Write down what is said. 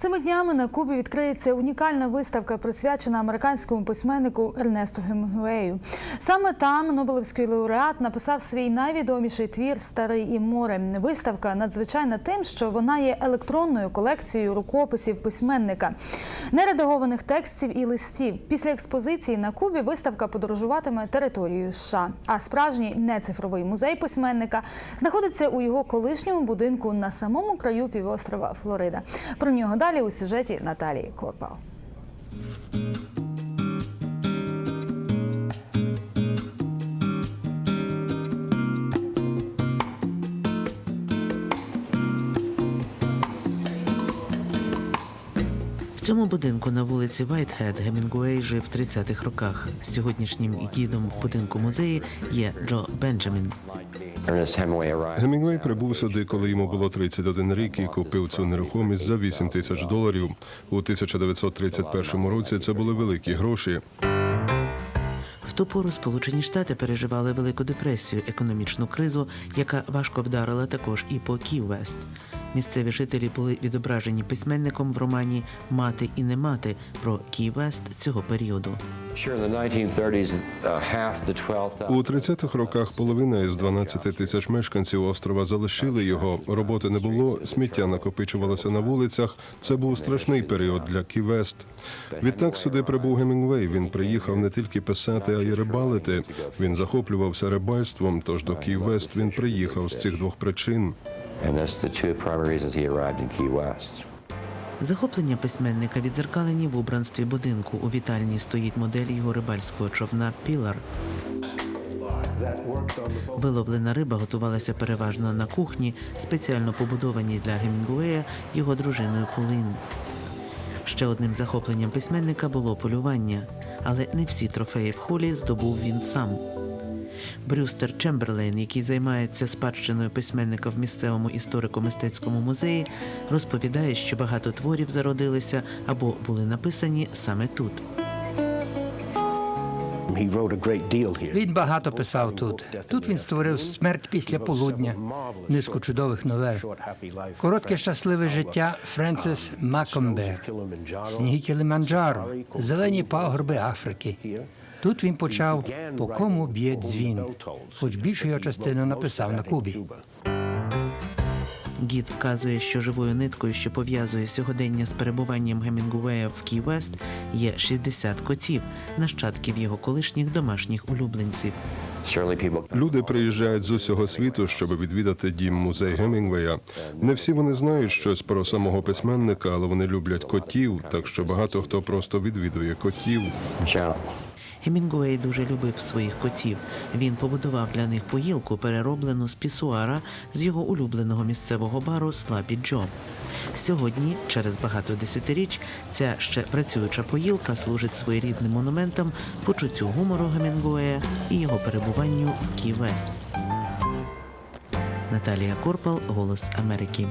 Цими днями на Кубі відкриється унікальна виставка, присвячена американському письменнику Ернесту Гемінгуею. Саме там Нобелевський лауреат написав свій найвідоміший твір Старий і море. Виставка надзвичайна тим, що вона є електронною колекцією рукописів письменника, нередагованих текстів і листів. Після експозиції на Кубі виставка подорожуватиме територією США. А справжній нецифровий музей письменника знаходиться у його колишньому будинку на самому краю півострова Флорида. Про нього далі у сюжеті Наталії Корпал. В цьому будинку на вулиці Вайтхед Гемінгуей жив в 30-х роках. Сьогоднішнім гідом в будинку музеї є Джо Бенджамін. Гемінгвей прибув сюди, коли йому було 31 рік, і купив цю нерухомість за 8 тисяч доларів. У 1931 році це були великі гроші. В ту пору Сполучені Штати переживали велику депресію, економічну кризу, яка важко вдарила також і по Кій-Вест. Місцеві жителі були відображені письменником в романі Мати і не мати про Кій-Вест цього періоду. Sure, in the 1930s, uh, half the 12,000. У 30-х роках половина із 12 тисяч мешканців острова залишили його. Роботи не було, сміття накопичувалося на вулицях. Це був страшний період для Ківест. Відтак сюди прибув Гемінгвей. Він приїхав не тільки писати, а й рибалити. Він захоплювався рибальством. Тож до Кій-Вест він приїхав з цих двох причин. And that's the two primary reasons he arrived in Key West. Захоплення письменника відзеркалені в убранстві будинку. У вітальні стоїть модель його рибальського човна Пілар. Виловлена риба готувалася переважно на кухні, спеціально побудованій для Гемінгуея його дружиною Полин. Ще одним захопленням письменника було полювання, але не всі трофеї в холі здобув він сам. Брюстер Чемберлейн, який займається спадщиною письменника в місцевому історико-мистецькому музеї, розповідає, що багато творів зародилися або були написані саме тут. Він багато писав тут. Тут він створив смерть після полудня, низку чудових новел. Коротке щасливе життя Френсис Макомбер, сніги Кіліманджаро, зелені пагорби Африки. Тут він почав по кому б'є дзвін, хоч більшу його частину написав на Кубі. Гід вказує, що живою ниткою, що пов'язує сьогодення з перебуванням Гемінгуея в Кій-Вест, є 60 котів, нащадків його колишніх домашніх улюбленців. Люди приїжджають з усього світу, щоб відвідати дім музей Гемінгвея. Не всі вони знають щось про самого письменника, але вони люблять котів, так що багато хто просто відвідує котів. Гемінгуей дуже любив своїх котів. Він побудував для них поїлку, перероблену з пісуара з його улюбленого місцевого бару Слапі Джо. Сьогодні, через багато десятиріч, ця ще працююча поїлка служить своєрідним монументом почуттю гумору Гемінгуея і його перебуванню в Кі-Вест. Наталія Корпал, Голос Америки.